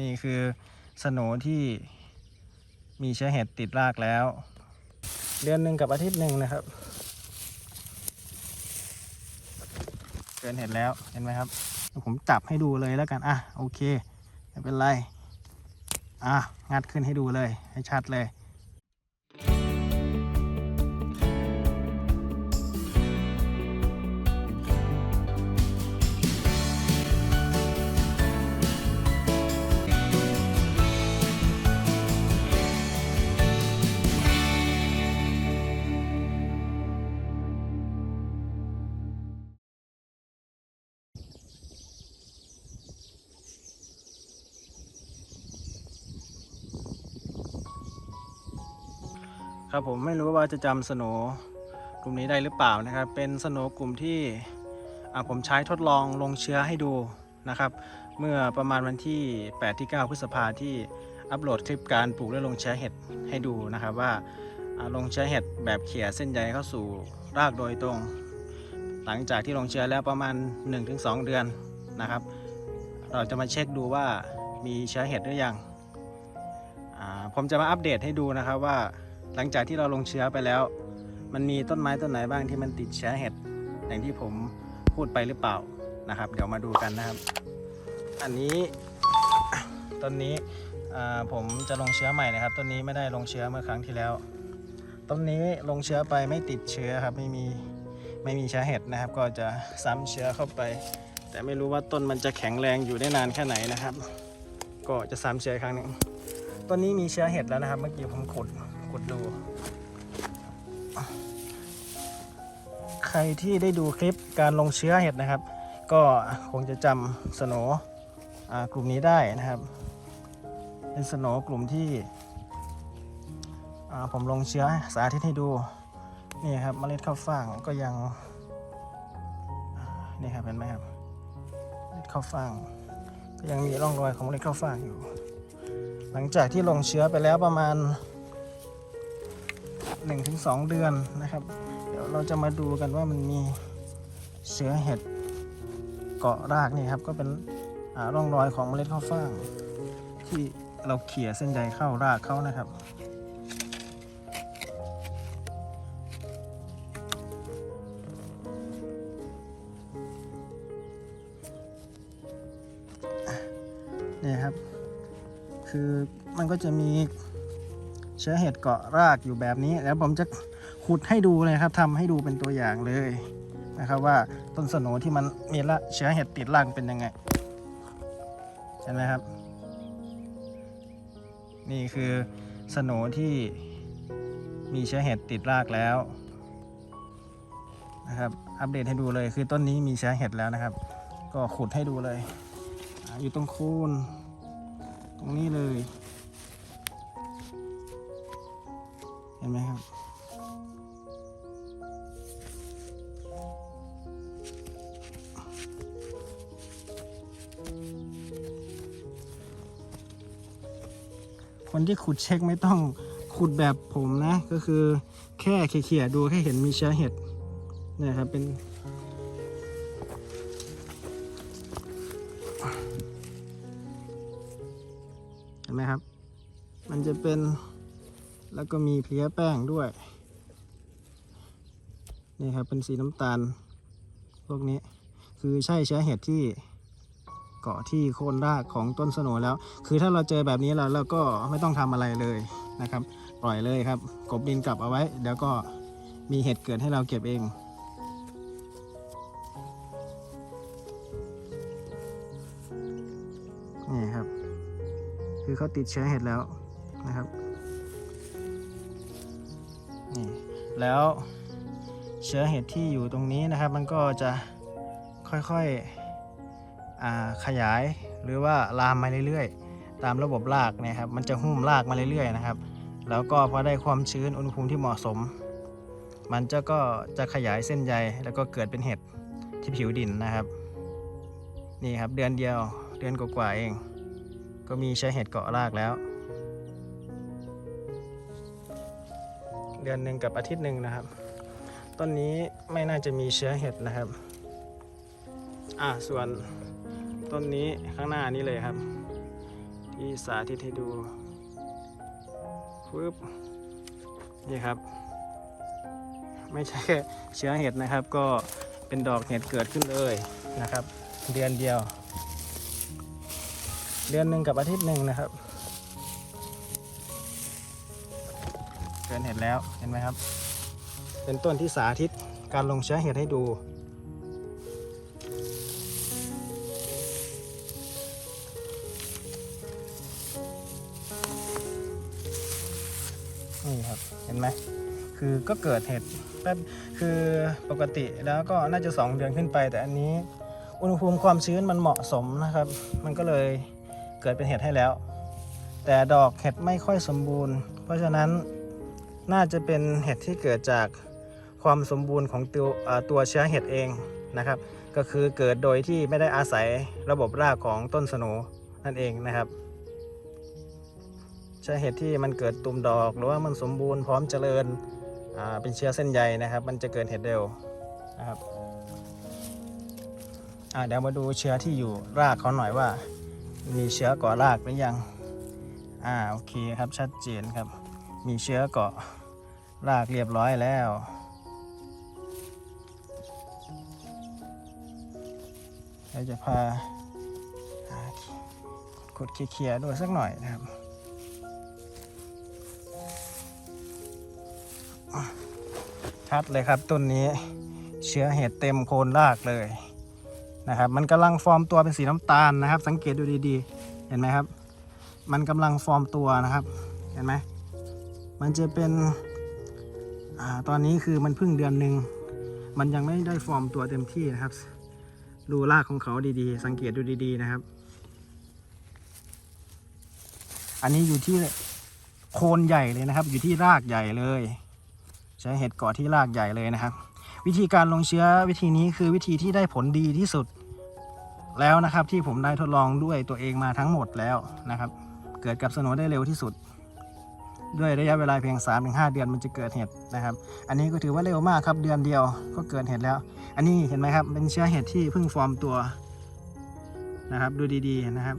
นี่คือสโหนที่มีเชื้อเห็ดติดรากแล้ว เดือนหนึ่งกับอาทิตย์หนึ่งนะครับ เกินเห็ดแล้วเห็นไหมครับเดี๋ยวผมจับให้ดูเลยแล้วกันอะโอเคไม่เป็นไรอะงัดขึ้นให้ดูเลยให้ชัดเลย ครับผมไม่รู้ว่าจะจำสโนกลุ่มนี้ได้หรือเปล่านะครับ เป็นสโนกลุ่มที่ผมใช้ทดลองลงเชื้อให้ดูนะครับ เมื่อประมาณวันที่ 8 ที่ 9 พฤษภาที่อัปโหลดคลิปการปลูกและลงเชื้อเห็ดให้ดูนะครับว่าลงเชื้อเห็ดแบบเขี่ยเส้นใยเข้าสู่รากโดยตรง หลังจากที่ลงเชื้อแล้วประมาณ 1-2 เดือนนะครับ เราจะมาเช็คดูว่ามีเชื้อเห็ดหรือยังผมจะมาอัปเดตให้ดูนะครับว่า หลังจากที่เราลงเชื้อไปแล้ว มันมีต้นไม้ต้นไหนบ้างที่มันติดเชื้อเห็ดอย่างที่ผมพูดไปหรือเปล่านะครับ เดี๋ยวมาดูกันนะครับ อันนี้ต้นนี้อ่าผมจะลงเชื้อใหม่นะครับต้นนี้ไม่ได้ลงเชื้อเมื่อครั้งที่แล้วต้นนี้ลงเชื้อไปไม่ติดเชื้อครับไม่มีไม่มีเชื้อเห็ดนะครับ ก็จะซ้ำเชื้อเข้าไป แต่ไม่รู้ว่าต้นมันจะแข็งแรงอยู่ได้นานแค่ไหนนะครับ ก็จะซ้ำเชื้อครั้งหนึ่งต้นนี้มีเชื้อเห็ดแล้วนะครับ เมื่อกี้ผมขุด ดดู ใครที่ได้ดูคลิปการลงเชื้อเห็ดนะครับ ก็คงจะจำสโนกลุ่มนี้ได้นะครับ เป็นสโนกลุ่มที่ผมลงเชื้อสาธิตให้ดูนี่ครับเมล็ดข้าวฟ่างก็ยังนี่ครับเห็นไหมครับเมล็ดข้าวฟ่างก็ยังมีร่องรอยของเมล็ดข้าวฟ่างอยู่ หลังจากที่ลงเชื้อไปแล้วประมาณ 1-2 เดือนนะครับ เดี๋ยวเราจะมาดูกันว่ามันมีเชื้อเห็ดเกาะรากนี่ครับก็เป็นร่องรอยของเมล็ดข้าวฟ่าง ที่เราเขี่ยเส้นใยเข้ารากเขานะครับนี่ครับ คือมันก็จะมี เชื้อเห็ดเกาะรากอยู่แบบนี้แล้วผมจะขุดให้ดูเลยครับทำให้ดูเป็นตัวอย่างเลยนะครับว่าต้นสโหนที่มันมีละเชื้อเห็ดติดรากเป็นยังไงเห็นไหมครับ นี่คือสโหนที่มีเชื้อเห็ดติดรากแล้วนะครับอัปเดตให้ดูเลยคือต้นนี้มีเชื้อเห็ดแล้วนะครับ ก็ขุดให้ดูเลยอ่าอยู่ตรงโคนตรงนี้เลย ห็นไหมครับ คนที่ขุดเช็คไม่ต้องขุดแบบผมนะ ก็คือแค่เขี่ยๆดูแค่เห็นมีเชื้อเห็ดเนี่ยครับ เป็นเห็นไหมครับ มันจะเป็น แล้วก็มีเพลี้ยแป้งด้วย นี่ครับเป็นสีน้ำตาล พวกนี้คือใช่เชื้อเห็ดที่เกาะที่โคนรากของต้นสนแล้ว คือถ้าเราเจอแบบนี้แล้วเราก็ไม่ต้องทำอะไรเลยนะครับ ปล่อยเลยครับ กบดินกลับเอาไว้เดี๋ยวก็มีเห็ดเกิดให้เราเก็บเองนี่ครับ คือเขาติดเชื้อเห็ดแล้วนะครับ นี่แล้วเชื้อเห็ดที่อยู่ตรงนี้นะครับ มันก็จะค่อยๆขยายหรือว่าลามมาเรื่อยๆ ตามระบบรากนะครับ มันจะหุ้มรากมาเรื่อยๆนะครับ แล้วก็พอได้ความชื้นอุณหภูมิที่เหมาะสม มันจะก็จะขยายเส้นใยแล้วก็เกิดเป็นเห็ดที่ผิวดินนะครับนี่ครับเดือนเดียวเดือนกว่าๆเอง ก็มีเชื้อเห็ดเกาะรากแล้ว เดือนหนึ่งกับอาทิตย์หนึ่งนะครับ ต้นนี้ไม่น่าจะมีเชื้อเห็ดนะครับ อ่าส่วนต้นนี้ข้างหน้านี้เลยครับ ที่สาธิตให้ดูปึ๊บนี่ครับ ไม่ใช่แค่เชื้อเห็ดนะครับ ก็เป็นดอกเห็ดเกิดขึ้นเลยนะครับ เดือนเดียว เดือนหนึ่งกับอาทิตย์หนึ่งนะครับ เกิดเห็ดแล้วเห็นไหมครับ เป็นต้นที่สาธิตการลงเชื้อเห็ดให้ดู นี่ครับ เห็นไหมคือก็เกิดเห็ดแป๊บคือปกติแล้วก็น่าจะ 2 เดือนขึ้นไป แต่อันนี้อุณหภูมิความชื้นมันเหมาะสมนะครับ มันก็เลยเกิดเป็นเห็ดให้แล้ว แต่ดอกเห็ดไม่ค่อยสมบูรณ์ เพราะฉะนั้น น่าจะเป็นเห็ดที่เกิดจากความสมบูรณ์ของตัวตัวเชื้อเห็ดเองนะครับ ก็คือเกิดโดยที่ไม่ได้อาศัยระบบรากของต้นสนูนั่นเองนะครับใช่เห็ดที่มันเกิดตุ่มดอก หรือว่ามันสมบูรณ์พร้อมเจริญเป็นเชื้อเส้นใยนะครับ มันจะเกิดเห็ดเร็วนะครับเดี๋ยวมาดูเชื้อที่อยู่รากเขาหน่อยว่า มีเชื้อก่อรากหรือยังอ่าโอเคครับชัดเจนครับ มีเชื้อเกาะรากเรียบร้อยแล้ว เราจะพาขุดเคลียร์ๆดูสักหน่อยนะครับชัดเลยครับต้นนี้เชื้อเห็ดเต็มโคนรากเลยนะครับ มันกำลังฟอร์มตัวเป็นสีน้ำตาลนะครับ สังเกตดูดีๆ เห็นไหมครับ มันกำลังฟอร์มตัวนะครับ เห็นไหม มันจะเป็นอ่าตอนนี้คือมันเพิ่งเดือนหนึ่ง มันยังไม่ได้ฟอร์มตัวเต็มที่นะครับ ดูรากของเขาดีๆ สังเกตดูดีๆนะครับ อันนี้อยู่ที่โคนใหญ่เลยนะครับ อยู่ที่รากใหญ่เลย ใช้เห็ดเกาะที่รากใหญ่เลยนะครับ วิธีการลงเชื้อวิธีนี้คือวิธีที่ได้ผลดีที่สุดแล้วนะครับที่ผมได้ทดลองด้วยตัวเองมาทั้งหมดแล้วนะครับ เกิดกับสโนว์ได้เร็วที่สุด ด้วยระยะเวลาเพียง 3-5 เดือนมันจะเกิดเห็ดนะครับ อันนี้ก็ถือว่าเร็วมากครับเดือนเดียวก็เกิดเห็ดแล้ว อันนี้เห็นไหมครับเป็นเชื้อเห็ดที่เพิ่งฟอร์มตัวนะครับ ดูดีๆนะครับ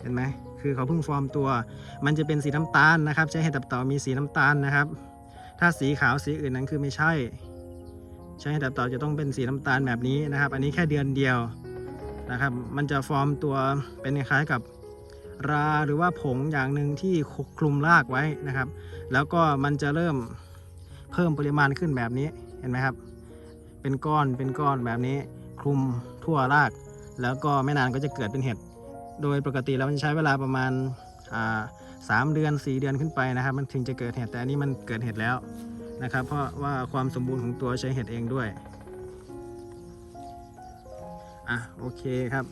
เห็นไหมคือเขาเพิ่งฟอร์มตัว มันจะเป็นสีน้ำตาลนะครับใช้เห็ดตับเต่ามีสีน้ำตาลนะครับ ถ้าสีขาวสีอื่นนั้นคือไม่ใช่ ใช้เห็ดตับเต่าจะต้องเป็นสีน้ำตาลแบบนี้นะครับ อันนี้แค่เดือนเดียวนะครับ มันจะฟอร์มตัวเป็นคล้ายกับ ราหรือว่าผงอย่างหนึ่งที่คลุมรากไว้นะครับ แล้วก็มันจะเริ่มเพิ่มปริมาณขึ้นแบบนี้เห็นไหมครับ เป็นก้อนเป็นก้อนแบบนี้คลุมทั่วราก แล้วก็ไม่นานก็จะเกิดเป็นเห็ด โดยปกติแล้วมันใช้เวลาประมาณสามเดือน 4 เดือนขึ้นไปนะครับ มันถึงจะเกิดเห็ดแต่อันนี้มันเกิดเห็ดแล้วนะครับ เพราะว่าความสมบูรณ์ของตัวใช้เห็ดเองด้วยอะโอเคครับ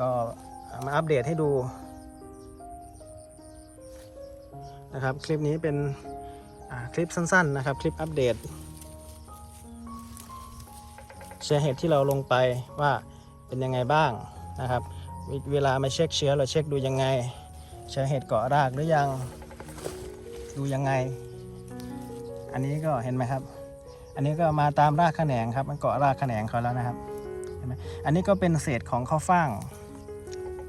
ก็มาอัปเดตให้ดู นะครับคลิปนี้เป็นคลิปสั้นๆนะครับ คลิปอัปเดตเชื้อเห็ดที่เราลงไปว่าเป็นยังไงบ้างนะครับเวเวลามาเช็คเชื้อเราเช็คดูยังไง เชื้อเห็ดเกาะรากหรือยังดูยังไง อันนี้ก็เห็นไหมครับ อันนี้ก็มาตามรากแขนงครับ มันเกาะรากแขนงเขาแล้วนะครับเห็นไหมอันนี้ก็เป็นเศษของข้าวฟ่าง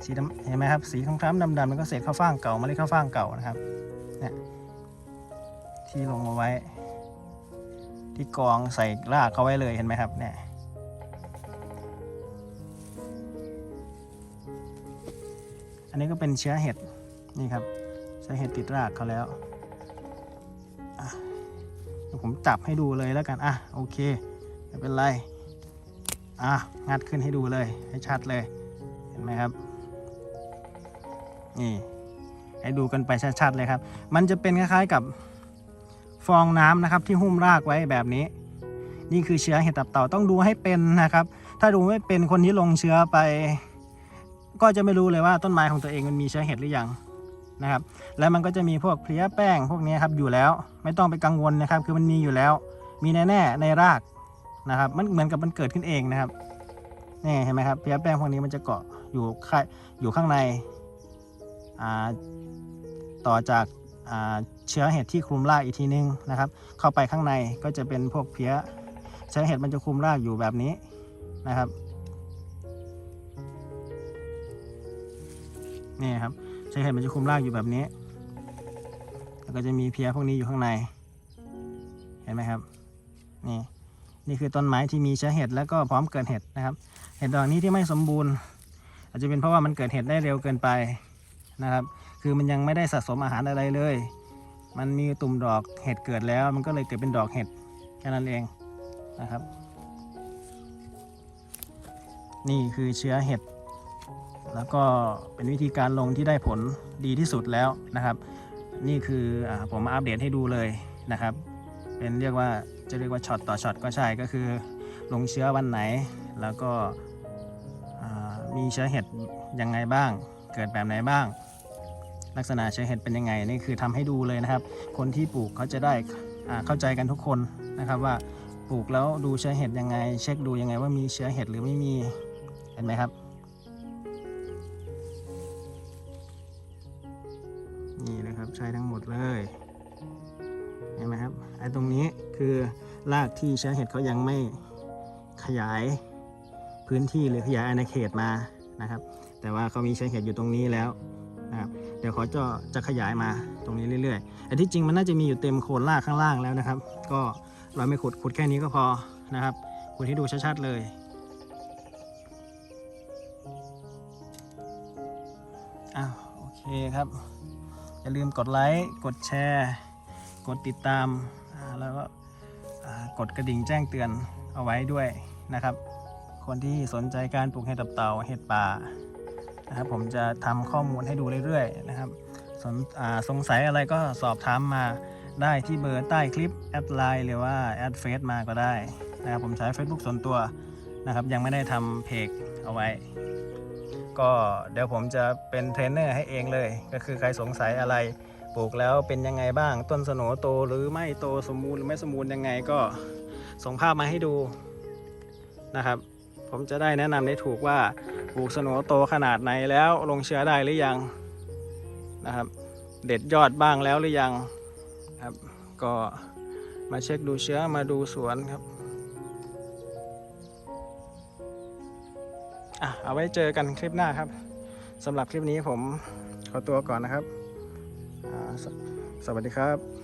สีดำเห็นไหมครับสีคล้ำๆดำๆมันก็เศษข้าวฟ่างเก่าเมล็ดข้าวฟ่างเก่านะครับ เนี่ยที่ลงมาไว้ ที่กองใส่รากเขาไว้เลยเห็นไหมครับ เนี่ยอันนี้ก็เป็นเชื้อเห็ดนี่ครับเชื้อเห็ดติดรากเขาแล้วเดี๋ยวผมจับให้ดูเลยแล้วกันอะโอเคไม่เป็นไรอะงัดขึ้นให้ดูเลยให้ชัดเลย เห็นไหมครับ นี่ ให้ดูกันไปชัดๆเลยครับ มันจะเป็นคล้ายๆกับฟองน้ำนะครับที่หุ้มรากไว้แบบนี้ นี่คือเชื้อเห็ดตับเต่าต้องดูให้เป็นนะครับ ถ้าดูไม่เป็นคนที่ลงเชื้อไป ก็จะไม่รู้เลยว่าต้นไม้ของตัวเองมันมีเชื้อเห็ดหรือยังนะครับ แล้วมันก็จะมีพวกเพลี้ยแป้งพวกนี้ครับอยู่แล้วไม่ต้องไปกังวลนะครับ คือมันมีอยู่แล้ว มีแน่ๆในรากนะครับ มันเหมือนกับมันเกิดขึ้นเองนะครับนี่เห็นไหมครับเพลี้ยแป้งพวกนี้มันจะเกาะอยู่ข้างอยู่ข้างในอ่า ต่อจากาเชื้อเห็ดที่คลุมรากอีกทีนึงนะครับ เข้าไปข้างในก็จะเป็นพวกเพลี้ยเชื้อเห็ดมันจะคลุมรากอยู่แบบนี้นะครับนี่ครับเชื้อเห็ดมันจะคุมรากอยู่แบบนี้ แล้วก็จะมีเพี้ยพวกนี้อยู่ข้างใน เห็นไหมครับนี่นี่คือต้นไม้ที่มีเชื้อเห็ดแล้วก็พร้อมเกิดเห็ดนะครับ เห็ดดอกนี้ที่ไม่สมบูรณ์ อาจจะเป็นเพราะว่ามันเกิดเห็ดได้เร็วเกินไปนะครับ คือมันยังไม่ได้สะสมอาหารอะไรเลย มันมีตุ่มดอกเห็ดเกิดแล้ว มันก็เลยเกิดเป็นดอกเห็ดแค่นั้นเองนะครับ นี่คือเชื้อเห็ด แล้วก็เป็นวิธีการลงที่ได้ผลดีที่สุดแล้วนะครับ นี่คืออผมมาอัปเดตให้ดูเลยนะครับ เป็นเรียกว่าจะเรียกว่าช็อตต่อช็อตก็ใช่ก็คือ ลงเชื้อวันไหน แล้วก็มีเชื้อเห็ดยังไงบ้าง เกิดแบบไหนบ้าง ลักษณะเชื้อเห็ดเป็นยังไงนี่คือทำให้ดูเลยนะครับ คนที่ปลูกเขาจะได้เข้าใจกันทุกคนนะครับว่าปลูกแล้วดูเชื้อเห็ดยังไง เช็คดูยังไงว่ามีเชื้อเห็ดหรือไม่มีเห็นไหมครับนี่นะครับใช้ทั้งหมดเลยเห็นไหมครับไอ้ตรงนี้คือรากที่เชื้อเห็ดเขายังไม่ขยายพื้นที่หรือขยายอาณาเขตมานะครับ แต่ว่าเขามีเชื้อเห็ดอยู่ตรงนี้แล้วนะครับ ดี๋ยวเขาจะจะขยายมาตรงนี้เรื่อยๆแต่ที่จริงมันน่าจะมีอยู่เต็มโคนรากข้างล่างแล้วนะครับ ก็เราไม่ขุดขุดแค่นี้ก็พอนะครับขุดให้ดูชัดๆเลยอ้าวโอเคครับ อย่าลืมกดไลค์กดแชร์ กดติดตามแล้วก็กดกระดิ่งแจ้งเตือนเอาไว้ด้วยนะครับ คนที่สนใจการปลูกเห็ดตับเต่าเห็ดป่า นะครับผมจะทำข้อมูลให้ดูเรื่อยๆนะครับสนสงสัยอะไรก็สอบถามมาได้ที่เบอร์ใต้คลิปแอดไลน์หรือว่าแอดเฟซมาก็ได้นะครับผมใช้ Facebook ส่วนตัวนะครับยังไม่ได้ทำเพจเอาไว้ ก็เดี๋ยวผมจะเป็นเทรนเนอร์ให้เองเลย ก็คือใครสงสัยอะไรปลูกแล้วเป็นยังไงบ้าง ต้นสนโตหรือไม่โตสมบูรณ์หรือไม่สมบูรณ์ยังไงก็ส่งภาพมาให้ดูนะครับ ผมจะได้แนะนำได้ถูกว่า ปลูกสโนโตขนาดไหนแล้วลงเชื้อได้หรือยังนะครับ เด็ดยอดบ้างแล้วหรือยังครับ ก็มาเช็คดูเชื้อมาดูสวนครับอะเอาไว้เจอกันคลิปหน้าครับสำหรับคลิปนี้ผมขอตัวก่อนนะครับสสวัสดีครับ